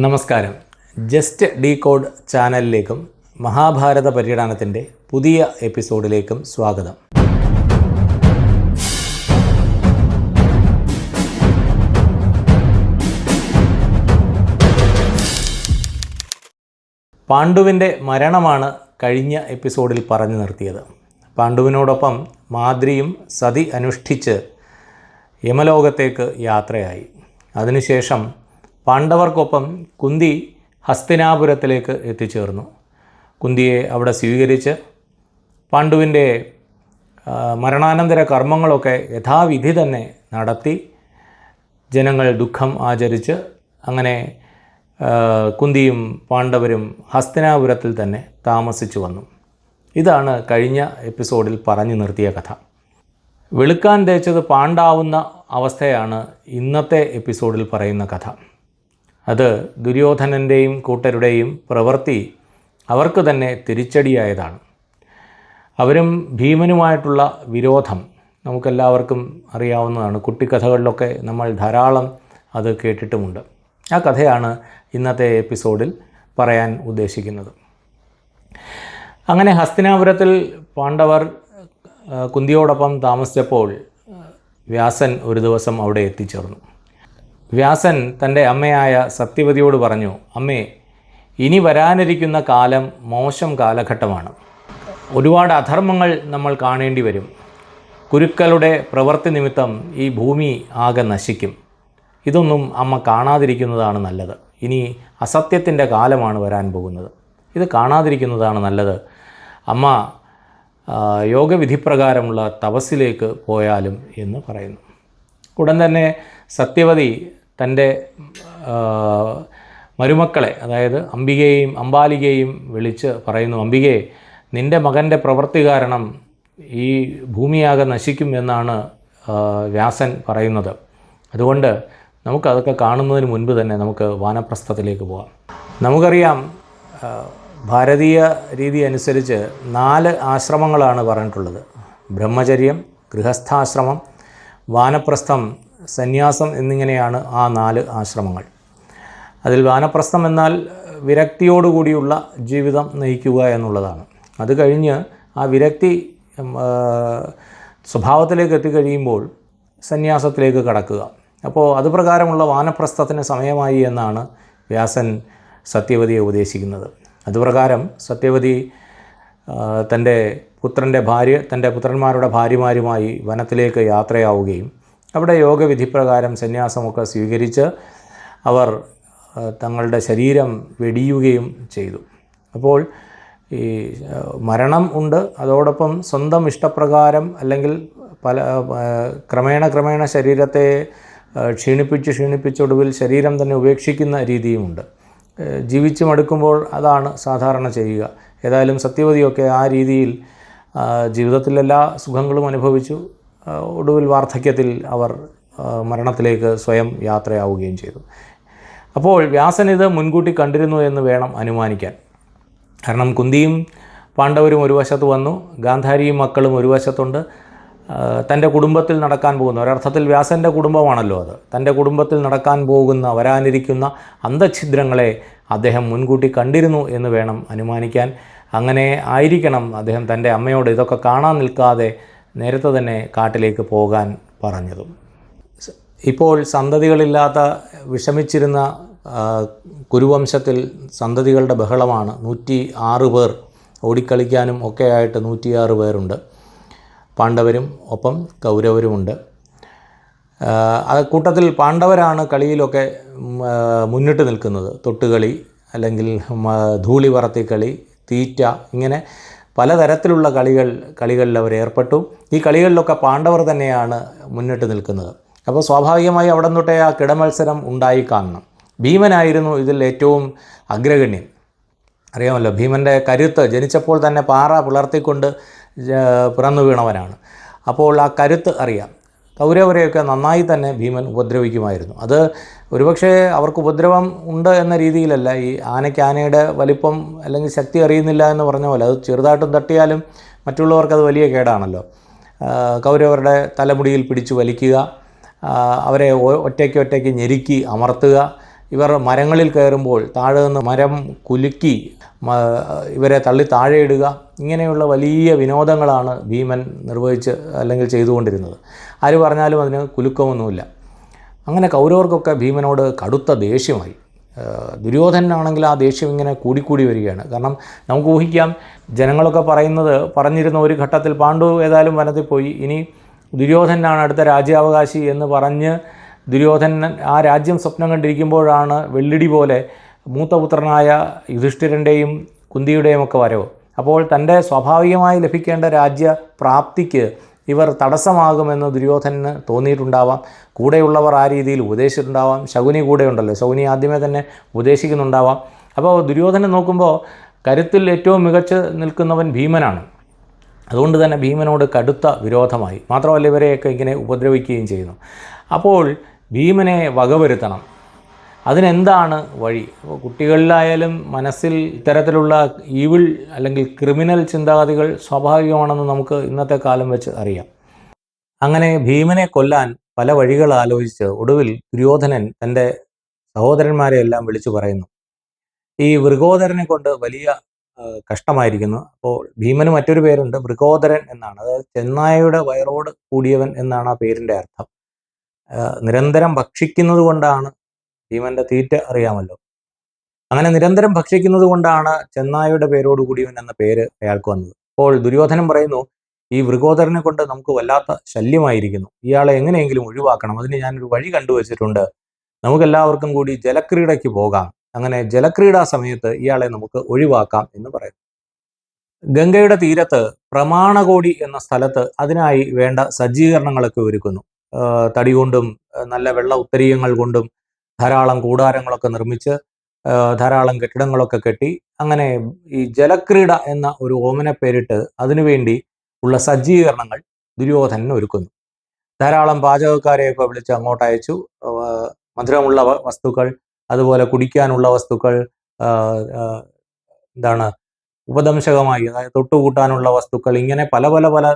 നമസ്കാരം. Just decode ചാനലിലേക്കും മഹാഭാരത പര്യടനത്തിന്റെ പുതിയ എപ്പിസോഡിലേക്കും സ്വാഗതം. പാണ്ഡുവിന്റെ മരണമാണ് കഴിഞ്ഞ എപ്പിസോഡിൽ പറഞ്ഞു നിർത്തിയത്. പാണ്ഡുവിനോടൊപ്പം മാദ്രിയും സതി അനുഷ്ഠിച്ച് യമലോകത്തേക്ക് യാത്രയായി. അതിനുശേഷം പാണ്ഡവർക്കൊപ്പം കുന്തി ഹസ്തിനാപുരത്തിലേക്ക് എത്തിച്ചേർന്നു. കുന്തിയെ അവിടെ സ്വീകരിച്ച് പാണ്ഡുവിന്റെ മരണാനന്തര കർമ്മങ്ങളൊക്കെ യഥാവിധി തന്നെ നടത്തി. ജനങ്ങൾ ദുഃഖം ആചരിച്ച് അങ്ങനെ കുന്തിയും പാണ്ഡവരും ഹസ്തിനാപുരത്തിൽ തന്നെ താമസിച്ചു വന്നു. ഇതാണ് കഴിഞ്ഞ എപ്പിസോഡിൽ പറഞ്ഞു നിർത്തിയ കഥ. വെളുക്കാൻ തേച്ചത് പാണ്ടാവുന്ന അവസ്ഥയാണ് ഇന്നത്തെ എപ്പിസോഡിൽ പറയുന്ന കഥ. അത് ദുര്യോധനന്റെയും കൂട്ടരുടെയും പ്രവൃത്തി അവർക്ക് തന്നെ തിരിച്ചടിയായതാണ്. അവരും ഭീമനുമായിട്ടുള്ള വിരോധം നമുക്കെല്ലാവർക്കും അറിയാവുന്നതാണ്. കുട്ടിക്കഥകളിലൊക്കെ നമ്മൾ ധാരാളം അത് കേട്ടിട്ടുമുണ്ട്. ആ കഥയാണ് ഇന്നത്തെ എപ്പിസോഡിൽ പറയാൻ ഉദ്ദേശിക്കുന്നത്. അങ്ങനെ ഹസ്തിനാപുരത്തിൽ പാണ്ഡവർ കുന്തിയോടൊപ്പം താമസിച്ചപ്പോൾ വ്യാസൻ ഒരു ദിവസം അവിടെ എത്തിച്ചേർന്നു. വ്യാസൻ തന്റെ അമ്മയായ സത്യവതിയോട് പറഞ്ഞു അമ്മേ ഇനി വരാനിരിക്കുന്ന കാലം മോശം കാലഘട്ടമാണ്. ഒരുപാട് അധർമ്മങ്ങൾ നമ്മൾ കാണേണ്ടി വരും. കുരുക്കളുടെ പ്രവൃത്തി നിമിത്തം ഈ ഭൂമി ആകെ നശിക്കും. ഇതൊന്നും അമ്മ കാണാതിരിക്കുന്നതാണ് നല്ലത്. ഇനി അസത്യത്തിന്റെ കാലമാണ് വരാൻ പോകുന്നത്. ഇത് കാണാതിരിക്കുന്നതാണ് നല്ലത്. അമ്മ യോഗവിധിപ്രകാരമുള്ള തപസ്സിലേക്ക് പോയാലും എന്ന് പറയുന്നു. ഉടൻ തന്നെ സത്യവതി തന്റെ മരുമക്കളെ അതായത് അംബികയെയും അംബാലികയെയും വിളിച്ച് പറയുന്നു അംബികയെ നിന്റെ മകന്റെ പ്രവൃത്തി കാരണം ഈ ഭൂമിയാകെ നശിക്കും എന്നാണ് വ്യാസൻ പറയുന്നത്. അതുകൊണ്ട് നമുക്കതൊക്കെ കാണുന്നതിന് മുൻപ് തന്നെ നമുക്ക് വാനപ്രസ്ഥത്തിലേക്ക് പോകാം നമുക്കറിയാം ഭാരതീയ രീതി അനുസരിച്ച് നാല് ആശ്രമങ്ങളാണ് പറഞ്ഞിട്ടുള്ളത്. ബ്രഹ്മചര്യം ഗൃഹസ്ഥാശ്രമം വാനപ്രസ്ഥം സന്യാസം എന്നിങ്ങനെയാണ് ആ നാല് ആശ്രമങ്ങൾ. അതിൽ വാനപ്രസ്ഥം എന്നാൽ വിരക്തിയോടുകൂടിയുള്ള ജീവിതം നയിക്കുക എന്നുള്ളതാണ്. അത് കഴിഞ്ഞ് ആ വിരക്തി സ്വഭാവത്തിലേക്ക് എത്തിക്കഴിയുമ്പോൾ സന്യാസത്തിലേക്ക് കടക്കുക. അപ്പോൾ അതുപ്രകാരമുള്ള വാനപ്രസ്ഥത്തിന് സമയമായി എന്നാണ് വ്യാസൻ സത്യവതിയെ ഉപദേശിക്കുന്നത്. അതുപ്രകാരം സത്യവതി തന്റെ പുത്രന്റെ ഭാര്യ തന്റെ പുത്രന്മാരുടെ ഭാര്യമാരുമായി വനത്തിലേക്ക് യാത്രയാവുകയും അവിടെ യോഗവിധിപ്രകാരം സന്യാസമൊക്കെ സ്വീകരിച്ച് അവർ തങ്ങളുടെ ശരീരം വെടിയുകയും ചെയ്തു. അപ്പോൾ ഈ മരണം ഉണ്ട്. അതോടൊപ്പം സ്വന്തം ഇഷ്ടപ്രകാരം അല്ലെങ്കിൽ പല ക്രമേണ ക്രമേണ ശരീരത്തെ ക്ഷീണിപ്പിച്ച് ക്ഷീണിപ്പിച്ചൊടുവിൽ ശരീരം തന്നെ ഉപേക്ഷിക്കുന്ന രീതിയുമുണ്ട്. ജീവിച്ചു മടുക്കുമ്പോൾ അതാണ് സാധാരണ ചെയ്യുക. ഏതായാലും സത്യവതിയൊക്കെ ആ രീതിയിൽ ജീവിതത്തിലെല്ലാ സുഖങ്ങളും അനുഭവിച്ചു. ഒടുവിൽ വാർദ്ധക്യത്തിൽ അവർ മരണത്തിലേക്ക് സ്വയം യാത്രയാവുകയും ചെയ്തു. അപ്പോൾ വ്യാസൻ ഇത് മുൻകൂട്ടി കണ്ടിരുന്നു എന്ന് വേണം അനുമാനിക്കാൻ. കാരണം കുന്തിയും പാണ്ഡവരും ഒരു വശത്ത് വന്നു ഗാന്ധാരിയും മക്കളും ഒരു വശത്തുണ്ട്. തന്റെ കുടുംബത്തിൽ നടക്കാൻ പോകുന്ന ഒരർത്ഥത്തിൽ വ്യാസന്റെ കുടുംബമാണല്ലോ അത്. തന്റെ കുടുംബത്തിൽ നടക്കാൻ പോകുന്ന വരാനിരിക്കുന്ന അന്തഛിദ്രങ്ങളെ അദ്ദേഹം മുൻകൂട്ടി കണ്ടിരുന്നു എന്ന് വേണം അനുമാനിക്കാൻ. അങ്ങനെ ആയിരിക്കണം അദ്ദേഹം തന്റെ അമ്മയോട് ഇതൊക്കെ കാണാൻ നിൽക്കാതെ നേരത്തെ തന്നെ കാട്ടിലേക്ക് പോകാൻ പറഞ്ഞതും. ഇപ്പോൾ സന്തതികളില്ലാത്ത വിഷമിച്ചിരുന്ന കുരുവംശത്തിൽ സന്തതികളുടെ ബഹളമാണ്. നൂറ്റി ആറ് പേർ ഓടിക്കളിക്കാനും ഒക്കെയായിട്ട് നൂറ്റിയാറ് പേരുണ്ട്. പാണ്ഡവരും ഒപ്പം കൗരവരുമുണ്ട്. ആ കൂട്ടത്തിൽ പാണ്ഡവരാണ് കളിയിലൊക്കെ മുന്നിട്ട് നിൽക്കുന്നത്. തൊട്ടുകളി അല്ലെങ്കിൽ ധൂളി പറത്തിക്കളി തീറ്റ ഇങ്ങനെ പലതരത്തിലുള്ള കളികൾ കളികളിൽ അവർ ഏർപ്പെട്ടു. ഈ കളികളിലൊക്കെ പാണ്ഡവർ തന്നെയാണ് മുന്നിട്ട് നിൽക്കുന്നത്. അപ്പോൾ സ്വാഭാവികമായി അവിടെ തൊട്ടേ ആ കിടമത്സരം ഉണ്ടായി കാണണം. ഭീമനായിരുന്നു ഇതിൽ ഏറ്റവും അഗ്രഗണ്യൻ. അറിയാമല്ലോ ഭീമന്റെ കരുത്ത് ജനിച്ചപ്പോൾ തന്നെ പാറ പുലർത്തിക്കൊണ്ട് പിറന്നു വീണവനാണ്. അപ്പോൾ ആ കരുത്ത് അറിയാം. കൗരവരെയൊക്കെ നന്നായി തന്നെ ഭീമൻ ഉപദ്രവിക്കുമായിരുന്നു. അത് ഒരുപക്ഷെ അവർക്ക് ഉപദ്രവം ഉണ്ട് എന്ന രീതിയിലല്ല. ഈ ആനയ്ക്ക് ആനയുടെ വലിപ്പം അല്ലെങ്കിൽ ശക്തി അറിയുന്നില്ല എന്ന് പറഞ്ഞ പോലെ അത് ചെറുതായിട്ടും തട്ടിയാലും മറ്റുള്ളവർക്ക് അത് വലിയ കേടാണല്ലോ. കൗരവരുടെ തലമുടിയിൽ പിടിച്ചു വലിക്കുക അവരെ ഒറ്റയ്ക്ക് ഒറ്റയ്ക്ക് ഞെരുക്കി അമർത്തുക. ഇവർ മരങ്ങളിൽ കയറുമ്പോൾ താഴെ നിന്ന് മരം കുലുക്കി ഇവരെ തള്ളി താഴെയിടുക ഇങ്ങനെയുള്ള വലിയ വിനോദങ്ങളാണ് ഭീമൻ നിർവഹിച്ച് അല്ലെങ്കിൽ ചെയ്തുകൊണ്ടിരുന്നത്. ആര് പറഞ്ഞാലും അതിന് കുലുക്കമൊന്നുമില്ല. അങ്ങനെ കൗരവർക്കൊക്കെ ഭീമനോട് കടുത്ത ദേഷ്യമായി. ദുര്യോധനാണെങ്കിൽ ആ ദേഷ്യം ഇങ്ങനെ കൂടിക്കൂടി വരികയാണ്. കാരണം നമുക്ക് ഊഹിക്കാം ജനങ്ങളൊക്കെ പറയുന്നത് പറഞ്ഞിരുന്ന ഒരു ഘട്ടത്തിൽ പാണ്ഡു ഏതായാലും വനത്തിൽ പോയി. ഇനി ദുര്യോധനാണ് അടുത്ത രാജ്യാവകാശി എന്ന് പറഞ്ഞ് ദുര്യോധനൻ ആ രാജ്യം സ്വപ്നം കണ്ടിരിക്കുമ്പോഴാണ് വെള്ളിടി പോലെ മൂത്തപുത്രനായ യുധിഷ്ഠിരന്റെയും കുന്തിയുടെയും ഒക്കെ വരവ്. അപ്പോൾ തന്റെ സ്വാഭാവികമായി ലഭിക്കേണ്ട രാജ്യ പ്രാപ്തിക്ക് ഇവർ തടസ്സമാകുമെന്ന് ദുര്യോധനന് തോന്നിയിട്ടുണ്ടാവാം. കൂടെയുള്ളവർ ആ രീതിയിൽ ഉപദേശിച്ചിട്ടുണ്ടാവാം. ശകുനി കൂടെ ഉണ്ടല്ലോ ശകുനി ആദ്യമേ തന്നെ ഉപദേശിക്കുന്നുണ്ടാവാം. അപ്പോൾ ദുര്യോധനൻ നോക്കുമ്പോൾ കരുത്തിൽ ഏറ്റവും മികച്ച് നിൽക്കുന്നവൻ ഭീമനാണ്. അതുകൊണ്ട് തന്നെ ഭീമനോട് കടുത്ത വിരോധമായി. മാത്രമല്ല ഇവരെയൊക്കെ ഇങ്ങനെ ഉപദ്രവിക്കുകയും ചെയ്യുന്നു. അപ്പോൾ ഭീമനെ വകവരുത്തണം. അതിനെന്താണ് വഴി? അപ്പോൾ കുട്ടികളിലായാലും മനസ്സിൽ ഇത്തരത്തിലുള്ള ഈവിൾ അല്ലെങ്കിൽ ക്രിമിനൽ ചിന്താഗതികൾ സ്വാഭാവികമാണെന്ന് നമുക്ക് ഇന്നത്തെ കാലം വെച്ച് അറിയാം. അങ്ങനെ ഭീമനെ കൊല്ലാൻ പല വഴികൾ ആലോചിച്ച് ഒടുവിൽ ദുര്യോധനൻ തന്റെ സഹോദരന്മാരെ എല്ലാം വിളിച്ചു പറയുന്നു. ഈ വൃഗോദരനെ കൊണ്ട് വലിയ കഷ്ടമായിരിക്കുന്നു. അപ്പോൾ ഭീമന് മറ്റൊരു പേരുണ്ട് വൃഗോദരൻ എന്നാണ്. അതായത് ചെന്നായയുടെ വയറോട് കൂടിയവൻ എന്നാണ് ആ പേരിന്റെ അർത്ഥം. നിരന്തരം ഭക്ഷിക്കുന്നത് കൊണ്ടാണ് ഭീമന്റെ തീറ്റ അറിയാമല്ലോ. അങ്ങനെ നിരന്തരം ഭക്ഷിക്കുന്നത് കൊണ്ടാണ് ചെന്നായയുടെ പേരോടുകൂടി ഇവൻ എന്ന പേര് അയാൾക്ക് വന്നത്. അപ്പോൾ ദുര്യോധനൻ പറയുന്നു ഈ വൃഗോദരനെ കൊണ്ട് നമുക്ക് വല്ലാത്ത ശല്യമായിരിക്കുന്നു. ഇയാളെ എങ്ങനെയെങ്കിലും ഒഴിവാക്കണം. അതിന് ഞാനൊരു വഴി കണ്ടുവച്ചിട്ടുണ്ട്. നമുക്കെല്ലാവർക്കും കൂടി ജലക്രീഡയ്ക്ക് പോകാം. അങ്ങനെ ജലക്രീഡാ സമയത്ത് ഇയാളെ നമുക്ക് ഒഴിവാക്കാം എന്ന് പറയുന്നു. ഗംഗയുടെ തീരത്ത് പ്രമാണകോടി എന്ന സ്ഥലത്ത് അതിനായി വേണ്ട സജ്ജീകരണങ്ങളൊക്കെ ഒരുക്കുന്നു. തടി കൊണ്ടും നല്ല വെള്ള ഉത്തരീയങ്ങൾ കൊണ്ടും ധാരാളം കൂടാരങ്ങളൊക്കെ നിർമ്മിച്ച് ധാരാളം കെട്ടിടങ്ങളൊക്കെ കെട്ടി അങ്ങനെ ഈ ജലക്രീഡ എന്ന ഒരു ഓമന പേരിട്ട് അതിനുവേണ്ടി ഉള്ള സജ്ജീകരണങ്ങൾ ദുര്യോധനൻ ഒരുക്കുന്നു. ധാരാളം പാചകക്കാരെയൊക്കെ വിളിച്ച് അങ്ങോട്ട് അയച്ചു. മധുരമുള്ള വസ്തുക്കൾ അതുപോലെ കുടിക്കാനുള്ള വസ്തുക്കൾ എന്താണ് ഉപദംശകമായി അതായത് തൊട്ടുകൂട്ടാനുള്ള വസ്തുക്കൾ ഇങ്ങനെ പല പല പല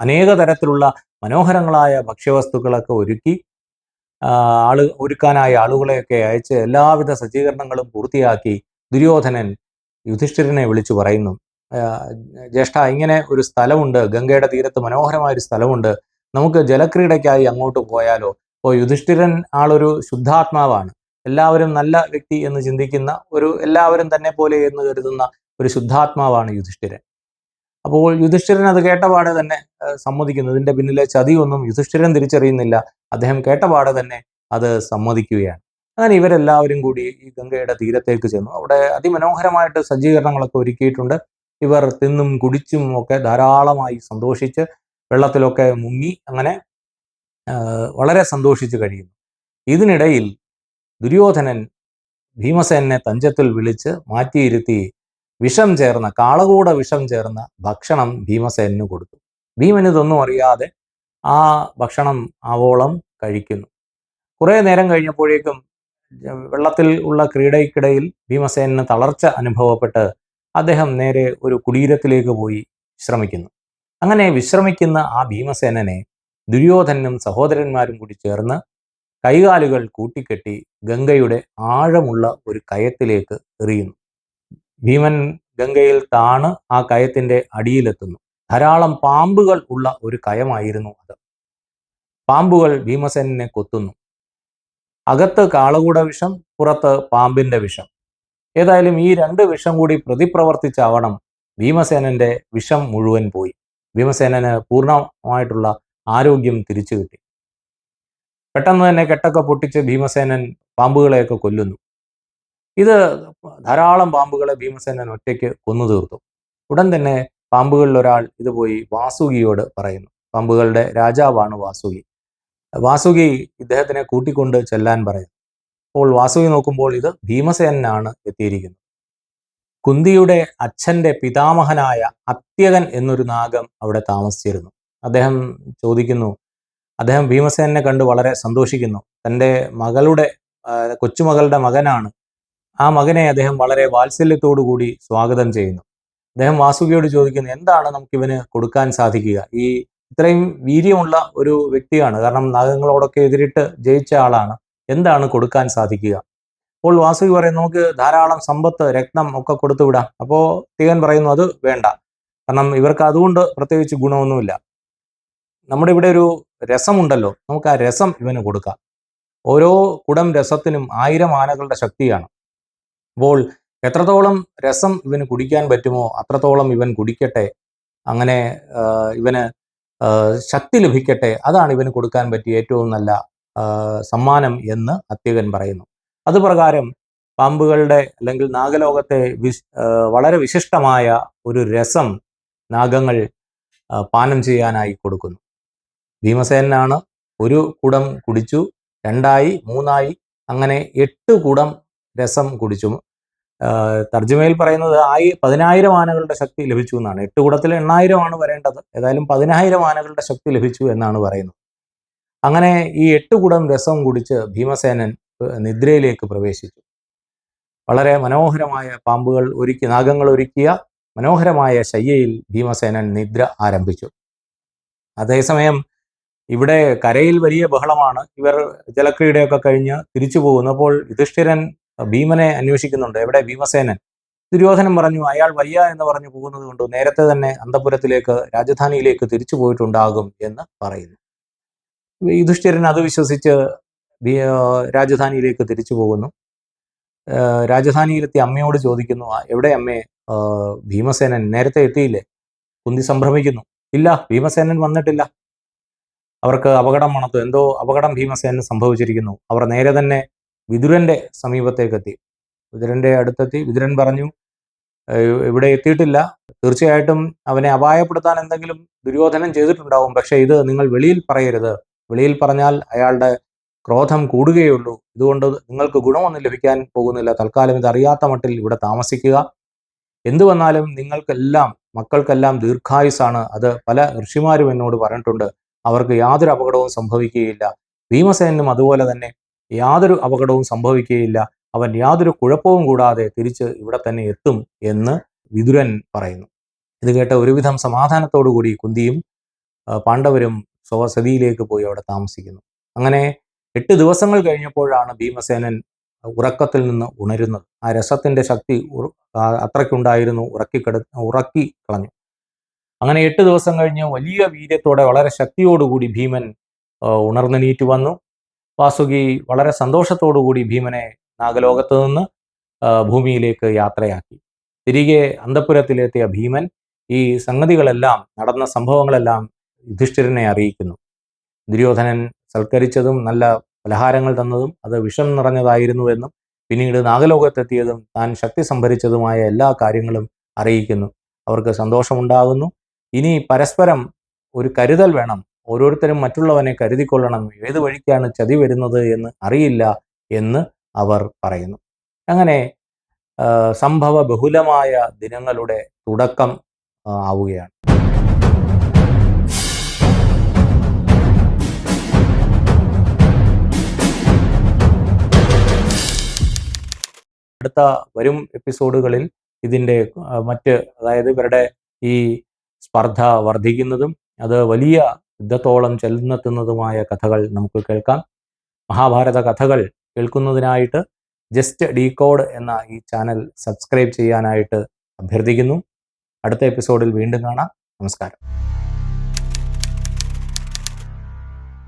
അനേക തരത്തിലുള്ള മനോഹരങ്ങളായ ഭക്ഷ്യവസ്തുക്കളൊക്കെ ഒരുക്കി ആൾ ഒരുക്കാനായ ആളുകളെയൊക്കെ അയച്ച് എല്ലാവിധ സജ്ജീകരണങ്ങളും പൂർത്തിയാക്കി ദുര്യോധനൻ യുധിഷ്ഠിരനെ വിളിച്ചു പറയുന്നു. ജ്യേഷ്ഠ ഇങ്ങനെ ഒരു സ്ഥലമുണ്ട്. ഗംഗയുടെ തീരത്ത് മനോഹരമായ ഒരു സ്ഥലമുണ്ട്. നമുക്ക് ജലക്രീഡയ്ക്കായി അങ്ങോട്ട് പോയാലോ? അപ്പോൾ യുധിഷ്ഠിരൻ ആളൊരു ശുദ്ധാത്മാവാണ്. എല്ലാവരും നല്ല വ്യക്തി എന്ന് ചിന്തിക്കുന്ന ഒരു എല്ലാവരും തന്നെ പോലെ എന്ന് കരുതുന്ന ഒരു ശുദ്ധാത്മാവാണ് യുധിഷ്ഠിരൻ. അപ്പോൾ യുധിഷ്ഠിരൻ അത് കേട്ടപാടെ തന്നെ സമ്മതിക്കുന്നു. ഇതിന്റെ പിന്നിലെ ചതിയൊന്നും യുധിഷ്ഠിരൻ തിരിച്ചറിയുന്നില്ല. അദ്ദേഹം കേട്ടപാടെ തന്നെ അത് സമ്മതിക്കുകയാണ്. അങ്ങനെ ഇവരെല്ലാവരും കൂടി ഈ ഗംഗയുടെ തീരത്തേക്ക് ചെന്നു. അവിടെ അതിമനോഹരമായിട്ട് സജ്ജീകരണങ്ങളൊക്കെ ഒരുക്കിയിട്ടുണ്ട്. ഇവർ തിന്നും കുടിച്ചും ഒക്കെ ധാരാളമായി സന്തോഷിച്ച് വെള്ളത്തിലൊക്കെ മുങ്ങി അങ്ങനെ വളരെ സന്തോഷിച്ച് കഴിയുന്നു. ഇതിനിടയിൽ ദുര്യോധനൻ ഭീമസേനെ തഞ്ചത്തിൽ വിളിച്ച് മാറ്റിയിരുത്തി വിഷം ചേർന്ന കാളകൂട വിഷം ചേർന്ന ഭക്ഷണം ഭീമസേനു കൊടുത്തു. ഭീമൻ ഇതൊന്നും അറിയാതെ ആ ഭക്ഷണം ആവോളം കഴിക്കുന്നു. കുറേ നേരം കഴിഞ്ഞപ്പോഴേക്കും വെള്ളത്തിൽ ഉള്ള ക്രീഡയ്ക്കിടയിൽ ഭീമസേനന് തളർച്ച അനുഭവപ്പെട്ട് അദ്ദേഹം നേരെ ഒരു കുടീരത്തിലേക്ക് പോയി വിശ്രമിക്കുന്നു. അങ്ങനെ വിശ്രമിക്കുന്ന ആ ഭീമസേനനെ ദുര്യോധനും സഹോദരന്മാരും കൂടി ചേർന്ന് കൈകാലുകൾ കൂട്ടിക്കെട്ടി ഗംഗയുടെ ആഴമുള്ള ഒരു കയത്തിലേക്ക് എറിയുന്നു. ഭീമൻ ഗംഗയിൽ താണ് ആ കയത്തിന്റെ അടിയിലെത്തുന്നു. ധാരാളം പാമ്പുകൾ ഉള്ള ഒരു കയമായിരുന്നു അത്. പാമ്പുകൾ ഭീമസേനെ കൊത്തുന്നു. അകത്ത് കാളകൂട വിഷം പുറത്ത് പാമ്പിന്റെ വിഷം. ഏതായാലും ഈ രണ്ട് വിഷം കൂടി പ്രതിപ്രവർത്തിച്ചാവണം ഭീമസേനന്റെ വിഷം മുഴുവൻ പോയി. ഭീമസേനന് പൂർണമായിട്ടുള്ള ആരോഗ്യം തിരിച്ചു കിട്ടി പെട്ടെന്ന് തന്നെ കെട്ടൊക്കെ പൊട്ടിച്ച് ഭീമസേനൻ പാമ്പുകളെയൊക്കെ കൊല്ലുന്നു. ഇത് ധാരാളം പാമ്പുകളെ ഭീമസേനൻ ഒറ്റയ്ക്ക് കൊന്നു തീർത്തു. ഉടൻ തന്നെ പാമ്പുകളിൽ ഒരാൾ ഇത് പോയി വാസുകിയോട് പറയുന്നു. പാമ്പുകളുടെ രാജാവാണ് വാസുകി. വാസുകി ഇദ്ദേഹത്തിനെ കൂട്ടിക്കൊണ്ട് ചെല്ലാൻ പറയുന്നു. അപ്പോൾ വാസുകി നോക്കുമ്പോൾ ഇത് ഭീമസേനാണ് എത്തിയിരിക്കുന്നത് കുന്തിയുടെ അച്ഛന്റെ പിതാമഹനായ അത്യകൻ എന്നൊരു നാഗം അവിടെ താമസിച്ചിരുന്നു. അദ്ദേഹം ചോദിക്കുന്നു അദ്ദേഹം ഭീമസേനെ കണ്ട് വളരെ സന്തോഷിക്കുന്നു. തന്റെ മകളുടെ കൊച്ചുമകളുടെ മകനാണ്. ആ മകനെ അദ്ദേഹം വളരെ വാത്സല്യത്തോടു കൂടി സ്വാഗതം ചെയ്യുന്നു. അദ്ദേഹം വാസുകിയോട് ചോദിക്കുന്നു എന്താണ് നമുക്ക് ഇവന് കൊടുക്കാൻ സാധിക്കുക? ഈ ഇത്രയും വീര്യമുള്ള ഒരു വ്യക്തിയാണ് കാരണം നാഗങ്ങളോടൊക്കെ എതിരിട്ട് ജയിച്ച ആളാണ്. എന്താണ് കൊടുക്കാൻ സാധിക്കുക? അപ്പോൾ വാസുകി പറയും നമുക്ക് ധാരാളം സമ്പത്ത് രക്തം ഒക്കെ കൊടുത്തു വിടാം. അപ്പോൾ തികൻ പറയുന്നു അത് വേണ്ട. കാരണം ഇവർക്ക് അതുകൊണ്ട് പ്രത്യേകിച്ച് ഗുണമൊന്നുമില്ല. നമ്മുടെ ഇവിടെ ഒരു രസമുണ്ടല്ലോ. നമുക്ക് ആ രസം ഇവന് കൊടുക്കാം. ഓരോ കുടം രസത്തിനും ആയിരം ആനകളുടെ ശക്തിയാണ്. അപ്പോൾ എത്രത്തോളം രസം ഇവന് കുടിക്കാൻ പറ്റുമോ അത്രത്തോളം ഇവൻ കുടിക്കട്ടെ. അങ്ങനെ ഇവന് ശക്തി ലഭിക്കട്ടെ. അതാണ് ഇവന് കൊടുക്കാൻ പറ്റിയ ഏറ്റവും നല്ല സമ്മാനം എന്ന് അത്യകൻ പറയുന്നു. അതുപ്രകാരം പാമ്പുകളുടെ അല്ലെങ്കിൽ നാഗലോകത്തെ വിശ് വളരെ വിശിഷ്ടമായ ഒരു രസം നാഗങ്ങൾ പാനം ചെയ്യാനായി കൊടുക്കുന്നു. ഭീമസേനാണ് ഒരു കുടം കുടിച്ചു രണ്ടായി മൂന്നായി അങ്ങനെ എട്ട് കുടം രസം കുടിച്ചു. തർജിമയിൽ പറയുന്നത് ആയി പതിനായിരം ആനകളുടെ ശക്തി ലഭിച്ചു എന്നാണ്. എട്ട് എണ്ണായിരം ആണ് വരേണ്ടത്. ഏതായാലും പതിനായിരം ആനകളുടെ ശക്തി ലഭിച്ചു എന്നാണ് പറയുന്നത്. അങ്ങനെ ഈ എട്ട് കുടം രസം കുടിച്ച് ഭീമസേനൻ നിദ്രയിലേക്ക് പ്രവേശിച്ചു. വളരെ മനോഹരമായ പാമ്പുകൾ ഒരുക്കി നാഗങ്ങൾ ഒരുക്കിയ മനോഹരമായ ശയ്യയിൽ ഭീമസേനൻ നിദ്ര ആരംഭിച്ചു. അതേസമയം ഇവിടെ കരയിൽ വലിയ ബഹളമാണ്. ഇവർ ജലക്രീഡയൊക്കെ കഴിഞ്ഞ് തിരിച്ചു പോകുന്നപ്പോൾ യുധിഷ്ഠിരൻ ഭീമനെ അന്വേഷിക്കുന്നുണ്ട്. എവിടെ? ഭീമസേനൻ. ദുര്യോധനൻ പറഞ്ഞു അയാൾ വയ്യ എന്ന് പറഞ്ഞു പോകുന്നത് കൊണ്ട് നേരത്തെ തന്നെ അന്തപുരത്തിലേക്ക് രാജധാനിയിലേക്ക് തിരിച്ചു പോയിട്ടുണ്ടാകും എന്ന് പറയുന്നു. യുധിഷ്ഠിരൻ അത് വിശ്വസിച്ച് രാജധാനിയിലേക്ക് തിരിച്ചു പോകുന്നു. രാജധാനിയിലെത്തി അമ്മയോട് ചോദിക്കുന്നു എവിടെ അമ്മേ? ഭീമസേനൻ നേരത്തെ എത്തിയില്ലേ? കുന്തി സംഭ്രമിക്കുന്നു. ഇല്ല ഭീമസേനൻ വന്നിട്ടില്ല. അവർക്ക് അപകടം മണത്തു. എന്തോ അപകടം ഭീമസേനന് സംഭവിച്ചിരിക്കുന്നു. അവർ നേരെ തന്നെ വിതുരന്റെ സമീപത്തേക്കെത്തി. വിതുരന്റെ അടുത്തെത്തി. വിതുരൻ പറഞ്ഞു "ഏഹ് ഇവിടെ എത്തിയിട്ടില്ല. തീർച്ചയായിട്ടും അവനെ അപായപ്പെടുത്താൻ എന്തെങ്കിലും ദുര്യോധനം ചെയ്തിട്ടുണ്ടാവും. പക്ഷെ ഇത് നിങ്ങൾ വെളിയിൽ പറയരുത്. വെളിയിൽ പറഞ്ഞാൽ അയാളുടെ ക്രോധം കൂടുകയുള്ളൂ. ഇതുകൊണ്ട് നിങ്ങൾക്ക് ഗുണമൊന്നും ലഭിക്കാൻ പോകുന്നില്ല. തൽക്കാലം ഇത് അറിയാത്ത മട്ടിൽ ഇവിടെ താമസിക്കുക. എന്തു വന്നാലും നിങ്ങൾക്കെല്ലാം മക്കൾക്കെല്ലാം ദീർഘായുസാണ് അത് പല ഋഷിമാരും എന്നോട് പറഞ്ഞിട്ടുണ്ട്. അവർക്ക് യാതൊരു അപകടവും സംഭവിക്കുകയില്ല. ഭീമസേനും അതുപോലെ തന്നെ യാതൊരു അപകടവും സംഭവിക്കുകയില്ല. അവൻ യാതൊരു കുഴപ്പവും കൂടാതെ തിരിച്ച് ഇവിടെ തന്നെ എത്തും എന്ന് വിതുരൻ പറയുന്നു. ഇത് കേട്ട ഒരുവിധം സമാധാനത്തോടു കൂടി കുന്തിയും പാണ്ഡവരും സ്വസതിയിലേക്ക് പോയി അവിടെ താമസിക്കുന്നു. അങ്ങനെ എട്ട് ദിവസങ്ങൾ കഴിഞ്ഞപ്പോഴാണ് ഭീമസേനൻ ഉറക്കത്തിൽ നിന്ന് ഉണരുന്നത്. ആ രസത്തിന്റെ ശക്തി അത്രയ്ക്കുണ്ടായിരുന്നു ഉറക്കിക്കെടു ഉറക്കി കളഞ്ഞു. അങ്ങനെ എട്ട് ദിവസം കഴിഞ്ഞ് വലിയ വീര്യത്തോടെ വളരെ ശക്തിയോടുകൂടി ഭീമൻ ഉണർന്നു ഉണർന്നെണീറ്റ് വന്നു. വാസുകി വളരെ സന്തോഷത്തോടുകൂടി ഭീമനെ നാഗലോകത്ത് നിന്ന് ഭൂമിയിലേക്ക് യാത്രയാക്കി. തിരികെ അന്തപുരത്തിലെത്തിയ ഭീമൻ ഈ സംഗതികളെല്ലാം നടന്ന സംഭവങ്ങളെല്ലാം യുധിഷ്ഠിരനെ അറിയിക്കുന്നു. ദുര്യോധനൻ സൽക്കരിച്ചതും നല്ല പലഹാരങ്ങൾ തന്നതും അത് വിഷം നിറഞ്ഞതായിരുന്നുവെന്നും പിന്നീട് നാഗലോകത്തെത്തിയതും താൻ ശക്തി സംഭരിച്ചതുമായ എല്ലാ കാര്യങ്ങളും അറിയിക്കുന്നു. അവർക്ക് സന്തോഷമുണ്ടാകുന്നു. ഇനി പരസ്പരം ഒരു കരുതൽ വേണം. ഓരോരുത്തരും മറ്റുള്ളവനെ കരുതിക്കൊള്ളണം. ഏത് വഴിക്കാണ് ചതി വരുന്നത് എന്ന് അറിയില്ല എന്ന് അവർ പറയുന്നു. അങ്ങനെ സംഭവ ബഹുലമായ ദിനങ്ങളുടെ തുടക്കം ആവുകയാണ്. അടുത്ത വരും എപ്പിസോഡുകളിൽ ഇതിന്റെ മറ്റ് അതായത് ഇവരുടെ ഈ സ്പർദ്ധ വർദ്ധിക്കുന്നതും അത് വലിയ യുദ്ധത്തോളം ചെന്നെത്തുന്നതുമായ കഥകൾ നമുക്ക് കേൾക്കാം. മഹാഭാരത കഥകൾ കേൾക്കുന്നതിനായിട്ട് ജസ്റ്റ് ഡീകോഡ് എന്ന ഈ ചാനൽ സബ്സ്ക്രൈബ് ചെയ്യാനായിട്ട് അഭ്യർത്ഥിക്കുന്നു. അടുത്ത എപ്പിസോഡിൽ വീണ്ടും കാണാം. നമസ്കാരം.